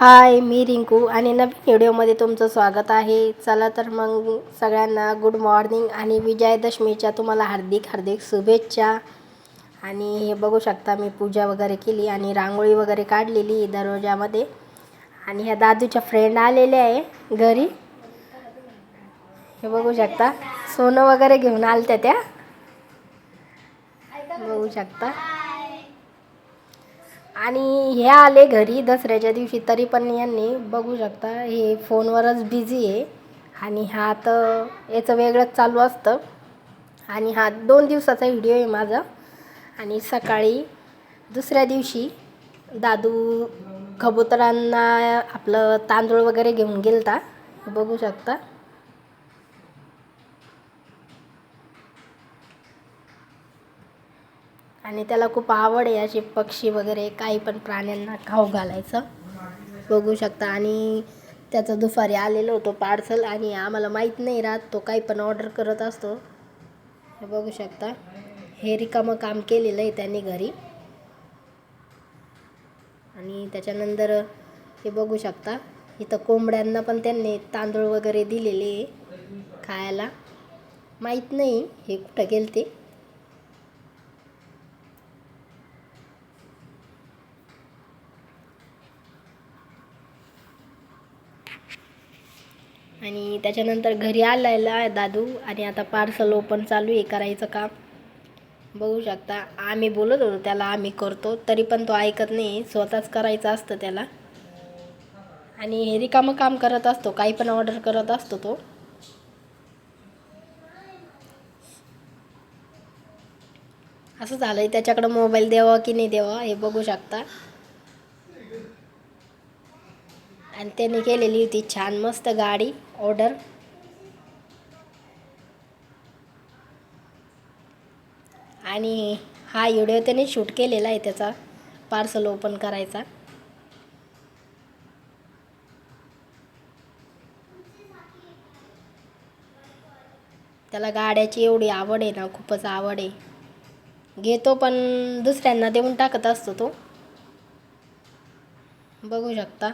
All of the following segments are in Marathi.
हाय मी रिंकू आणि नवीन व्हिडिओमध्ये तुमचं स्वागत आहे. चला तर मग सगळ्यांना गुड मॉर्निंग आणि विजयादशमीच्या तुम्हाला हार्दिक हार्दिक शुभेच्छा. आणि हे बघू शकता मी पूजा वगैरे केली आणि रांगोळी वगैरे काढलेली दरवाजामध्ये. आणि ह्या दादूच्या फ्रेंड आलेल्या आहे घरी. हे बघू शकता सोनं वगैरे घेऊन आलत्या त्या. बघू शकता. आणि हे आले घरी दसऱ्याच्या दिवशी तरी पण यांनी बघू शकता हे फोनवरच बिझी आहे. आणि हा तर याचं वेगळंच चालू असतं. आणि हा दोन दिवसाचा व्हिडिओ आहे माझा. आणि सकाळी दुसऱ्या दिवशी दादू कबुतरांना आपलं तांदूळ वगैरे घेऊन गेलता. बघू शकता. आणि त्याला खूप आवड आहे असे पक्षी वगैरे काही पण प्राण्यांना खाऊ घालायचं. बघू शकता. आणि त्याचं दुपारी आलेलं होतं पार्सल आणि आम्हाला माहीत नाही राहत तो काही पण ऑर्डर करत असतो. हे बघू शकता. हे रिकामं काम केलेलं आहे त्यांनी घरी. आणि त्याच्यानंतर हे बघू शकता. इथं कोंबड्यांना पण त्यांनी तांदूळ वगैरे दिलेले आहे खायला. माहीत नाही हे कुठं गेलं ते आणि त्याच्यानंतर घरी आलेला आहे दादू आणि आता पार्सल ओपन चालू आहे करायचं काम. बघू शकता आम्ही बोलत होतो त्याला आम्ही करतो तरी पण तो ऐकत नाही स्वतःच करायचं असतं त्याला. आणि हे रिकामं काम करत असतो काही पण ऑर्डर करत असतो तो. असं झालं आहे त्याच्याकडं मोबाईल द्यावा की नाही द्यावा हे बघू शकता. आणि त्याने केलेली होती छान मस्त गाडी. ऑर्डर. आणि हा व्हिडिओ त्याने शूट केलेला आहे त्याचा पार्सल ओपन करायचा. त्याला गाड्याची एवढी आवड आहे ना खूपच आवड आहे. घेतो पण दुसऱ्यांना देऊन टाकत असतो तो. बघू शकता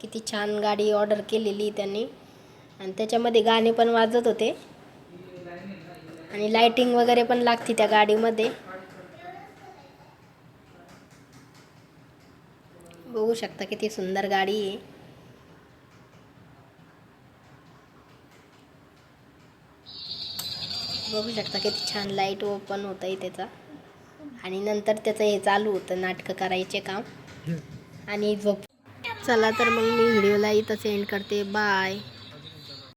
किती छान गाडी ऑर्डर केलेली त्यांनी. आणि त्याच्यामध्ये गाणे पण वाजत होते. आणि लाइटिंग वगैरे पण लागते त्या गाडीमध्ये. बघू शकता किती सुंदर गाडी आहे. बघू शकता किती छान लाइट ओपन होत आहे त्याचा. आणि नंतर त्याचं हे चालू होतं नाटकं करायचे काम. आणि झोप. चला तर मग मी व्हिडिओला इथं सेंड करते. बाय